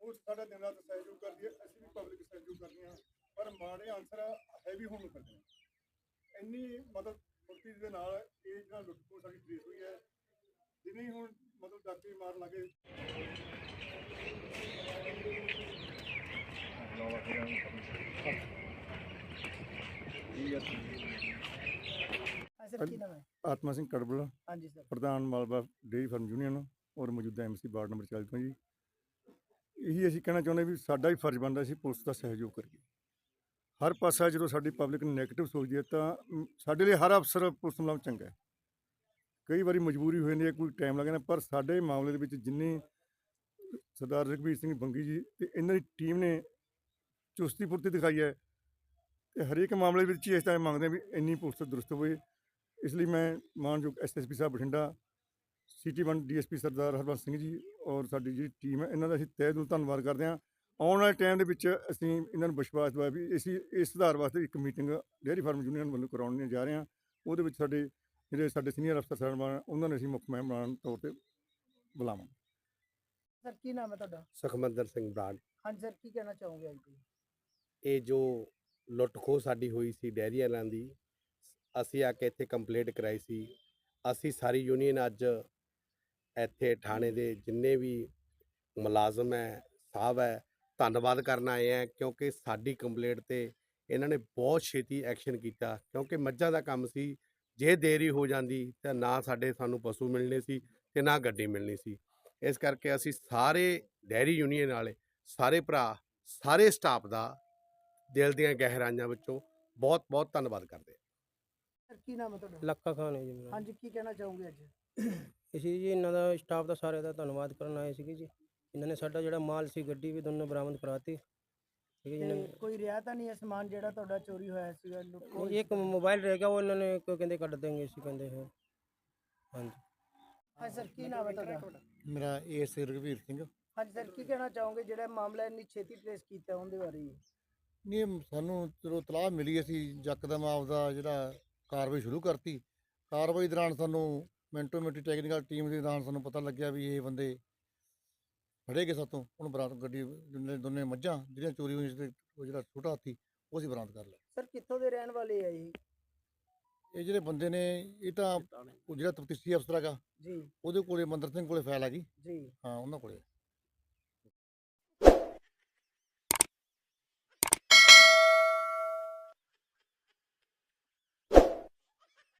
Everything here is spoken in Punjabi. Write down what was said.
ਉਹ ਸਾਡਾ ਦਿਨ ਰਾਤ ਸਹਿਯੋਗ ਕਰਦੀ ਹੈ ਅਸੀਂ ਵੀ ਪਬਲਿਕ ਸਹਿਯੋਗ ਕਰਦੇ ਹਾਂ ਪਰ ਮਾੜੇ ਆਨਸਰ ਹੈਵੀ ਹੋਣ ਕਰਦੇ ਨੇ। ਇੰਨੀ ਮਤਲਬ ਫੁਰਤੀ ਦੇ ਨਾਲ ਇਹ ਜਿਹੜਾ ਲੁੱਟ ਖੋਹ ਸਾਡੀ ਟ੍ਰੇਸ ਹੋਈ ਹੈ ਜਿਵੇਂ ਹੀ ਹੁਣ ਮਤਲਬ ਡਾਕਟਰੀ ਮਾਰ ਲੱਗੇ। ਹਾਂ ਸਰ ਕੀ ਨਾਮ ਹੈ? ਆਤਮਾ ਸਿੰਘ ਕੜਬਲਾ ਹਾਂਜੀ ਸਰ। ਪ੍ਰਧਾਨ ਮਾਲਵਾ ਡੇਅਰੀ ਫਾਰਮ ਯੂਨੀਅਨ ਔਰ ਮੌਜੂਦਾ ਐਮਸੀ ਵਾਰਡ ਨੰਬਰ 40 ਤੋਂ ਜੀ। ਇਹੀ ਅਸੀਂ ਕਹਿਣਾ ਚਾਹੁੰਦੇ ਵੀ ਸਾਡਾ ਹੀ ਫਰਜ਼ ਬਣਦਾ ਸੀ ਪੁਲਿਸ ਦਾ ਸਹਿਯੋਗ ਕਰੀਏ ਹਰ ਪਾਸਾ ਜਦੋਂ ਸਾਡੀ ਪਬਲਿਕ ਨੈਗੇਟਿਵ ਸੋਚਦੀ ਹੈ ਤਾਂ ਮ, ਸਾਡੇ ਲਈ ਹਰ ਅਫਸਰ ਪੁਲਿਸ ਨਾਲੋਂ ਚੰਗਾ ਹੈ। ਕਈ ਵਾਰੀ ਮਜਬੂਰੀ ਹੋ ਜਾਂਦੀ ਹੈ ਕੋਈ ਟਾਈਮ ਲੱਗ ਜਾਂਦਾ ਪਰ ਸਾਡੇ ਮਾਮਲੇ ਦੇ ਵਿੱਚ ਜਿੰਨੇ ਸਰਦਾਰ ਰਘਬੀਰ ਸਿੰਘ ਬੰਗੀ ਜੀ ਤੇ ਇਹਨਾਂ ਦੀ ਟੀਮ ਨੇ ਚੁਸਤੀ ਫੁਰਤੀ ਦਿਖਾਈ ਹੈ ਤੇ ਹਰੇਕ ਮਾਮਲੇ ਵਿੱਚ ਹੀ ਇਸ ਤਰ੍ਹਾਂ ਮੰਗਦੇ ਹਾਂ ਵੀ ਇੰਨੀ ਪੁਲਿਸ ਦਰੁਸਤ ਹੋਵੇ। ਇਸ ਲਈ ਮੈਂ ਮਾਨਯੋਗ SSP sahib Bathinda city 1 DSP Sardar Harbans Singh ji ਔਰ ਸਾਡੀ ਜਿਹੜੀ ਟੀਮ ਹੈ ਇਹਨਾਂ ਦਾ ਅਸੀਂ ਤਹਿ ਦਿਲੋਂ ਧੰਨਵਾਦ ਕਰਦੇ ਹਾਂ। ਆਉਣ ਵਾਲੇ ਟਾਈਮ ਦੇ ਵਿੱਚ ਅਸੀਂ ਇਹਨਾਂ ਨੂੰ ਵਿਸ਼ਵਾਸ ਦਵਾਇਆ ਵੀ ਅਸੀਂ ਇਸ ਸੁਧਾਰ ਵਾਸਤੇ ਇੱਕ ਮੀਟਿੰਗ ਡੇਅਰੀ ਫਾਰਮ ਯੂਨੀਅਨ ਵੱਲੋਂ ਕਰਾਉਣ ਜਾ ਰਹੇ ਹਾਂ। ਉਹਦੇ ਵਿੱਚ ਸਾਡੇ ਜਿਹੜੇ ਸਾਡੇ ਸੀਨੀਅਰ ਅਫਸਰ ਸਾਹਿਬਾਨ ਉਹਨਾਂ ਨੇ ਅਸੀਂ ਮੁੱਖ ਮਹਿਮਾਨ ਤੌਰ ਤੇ ਬੁਲਾਵਾਂਗੇ। ਸਰ ਕੀ ਨਾਮ ਹੈ ਤੁਹਾਡਾ? ਸੁਖਮੰਦਰ ਸਿੰਘ ਬਰਾੜ। ਹਾਂਜੀ ਸਰ ਕੀ ਕਹਿਣਾ ਚਾਹੋਗੇ ਅੱਜ? ਇਹ ਜੋ ਲੁੱਟ ਖੋਹ ਸਾਡੀ ਹੋਈ ਸੀ ਡੈਰੀ ਵਾਲਿਆਂ ਦੀ ਅਸੀਂ ਆ ਕੇ ਇੱਥੇ ਕੰਪਲੇਂਟ ਕਰਾਈ ਸੀ। ਅਸੀਂ ਸਾਰੀ ਯੂਨੀਅਨ ਅੱਜ ਇੱਥੇ ਥਾਣੇ ਦੇ ਜਿੰਨੇ ਵੀ ਮੁਲਾਜ਼ਮ ਹੈ ਸਾਹਿਬ ਹੈ ਧੰਨਵਾਦ ਕਰਨ ਆਏ ਆ ਕਿਉਂਕਿ ਸਾਡੀ ਕੰਪਲੇਂਟ ਤੇ ਇਹਨਾਂ ਨੇ ਬਹੁਤ ਛੇਤੀ ਐਕਸ਼ਨ ਕੀਤਾ ਕਿਉਂਕਿ ਮੱਝਾਂ ਦਾ ਕੰਮ ਸੀ ਜੇ ਦੇਰੀ ਹੋ ਜਾਂਦੀ ਤਾਂ ਨਾ ਸਾਡੇ ਸਾਨੂੰ ਪਸ਼ੂ ਮਿਲਣੇ ਸੀ ਤੇ ਨਾ ਗੱਡੀ ਮਿਲਣੀ ਸੀ। ਇਸ ਕਰਕੇ ਅਸੀਂ ਸਾਰੇ ਡੈਰੀ ਯੂਨੀਅਨ ਵਾਲੇ ਸਾਰੇ ਭਰਾ ਸਾਰੇ ਸਟਾਫ ਦਾ ਦਿਲ ਦੀਆਂ ਗਹਿਰਾਈਆਂ ਵਿੱਚੋਂ ਬਹੁਤ ਬਹੁਤ ਧੰਨਵਾਦ ਕਰਦੇ ਹਾਂ। ਸਰ ਕੀ ਨਾਮ ਹੈ ਤੁਹਾਡਾ? ਲੱਖਾ ਖਾਨ ਹੈ ਜੀ ਮੇਰਾ। ਹਾਂਜੀ ਕੀ ਕਹਿਣਾ ਚਾਹੋਗੇ ਅੱਜ? ਅਸੀਂ ਜੀ ਇਹਨਾਂ ਦਾ ਸਟਾਫ ਦਾ ਸਾਰੇ ਦਾ ਧੰਨਵਾਦ ਕਰਨ ਆਏ ਸੀਗੇ ਜੀ। ਇਹਨਾਂ ਨੇ ਸਾਡਾ ਜਿਹੜਾ ਮਾਲ ਸੀ ਗੱਡੀ ਵੀ ਦੋਨੋਂ ਬਰਾਮਦ ਕਰਾਤੀ। ਠੀਕ ਹੈ ਜੀ ਇਹਨਾਂ ਤੇ ਕੋਈ ਰਿਆ ਤਾਂ ਨਹੀਂ ਹੈ ਸਮਾਨ ਜਿਹੜਾ ਤੁਹਾਡਾ ਚੋਰੀ ਹੋਇਆ ਸੀਗਾ ਲੁੱਟ ਖੋਹ ਨੇ ਇੱਕ ਮੋਬਾਈਲ ਰਹਿ ਗਿਆ ਉਹ ਇਹਨਾਂ ਨੇ ਕੋਈ ਕਹਿੰਦੇ ਕੱਢ ਦੇਂਗੇ ਸੀ ਕਹਿੰਦੇ ਹੈ ਹਾਂਜੀ। ਹਾਂ ਸਰ ਕੀ ਨਾਮ ਹੈ ਤੁਹਾਡਾ? ਮੇਰਾ ਏਸ ਰਘਵੀਰ ਸਿੰਘ। ਹਾਂਜੀ ਸਰ ਕੀ ਕਹਿਣਾ ਚਾਹੋਗੇ? ਜਿਹੜਾ ਮਾਮਲਾ ਇੰਨੀ ਛੇਤੀ ਟ੍ਰੇਸ ਕੀਤਾ ਉਹਦੇ ਬਾਰੇ? ਨਹੀਂ ਇਹ ਸਾਨੂੰ ਚਲੋ ਤਲਾਹ ਮਿਲੀ ਅਸੀਂ ਯਕਦਮ ਆਪਦਾ ਜਿਹੜਾ ਕਾਰਵਾਈ ਸ਼ੁਰੂ ਕਰਤੀ। ਕਾਰਵਾਈ ਦੌਰਾਨ ਸਾਨੂੰ ਮਿੰਟੋ ਮਿੰਟੀ ਟੈਕਨੀਕਲ ਟੀਮ ਦੇ ਦੌਰਾਨ ਸਾਨੂੰ ਪਤਾ ਲੱਗਿਆ ਵੀ ਇਹ ਬੰਦੇ ਫੜੇ ਗਏ ਸਾਤੋਂ ਉਹਨੂੰ ਬਰਾਮਦ ਗੱਡੀ ਦੋਨੇ ਦੋਨੇ ਮੱਝਾਂ ਜਿਹੜੀਆਂ ਚੋਰੀ ਹੋਈਆਂ ਸੀ ਤੇ ਉਹ ਜਿਹੜਾ ਛੋਟਾ ਹਾਥੀ ਉਹ ਅਸੀਂ ਬਰਾਮਦ ਕਰ ਲਿਆ। ਸਰ ਕਿੱਥੋਂ ਦੇ ਰਹਿਣ ਵਾਲੇ ਆ ਜੀ ਇਹ ਜਿਹੜੇ ਬੰਦੇ ਨੇ ਇਹ ਤਾਂ ਉਹ ਜਿਹੜਾ ਤਫਤੀਸ਼ੀ ਅਫਸਰ ਹੈਗਾ ਜੀ। ਉਹਦੇ ਕੋਲੇ ਮੰਦਰ ਸਿੰਘ ਕੋਲੇ ਫਾਈਲ ਹੈਗੀ। ਜੀ। ਹਾਂ ਉਹਨਾਂ ਕੋਲੇ।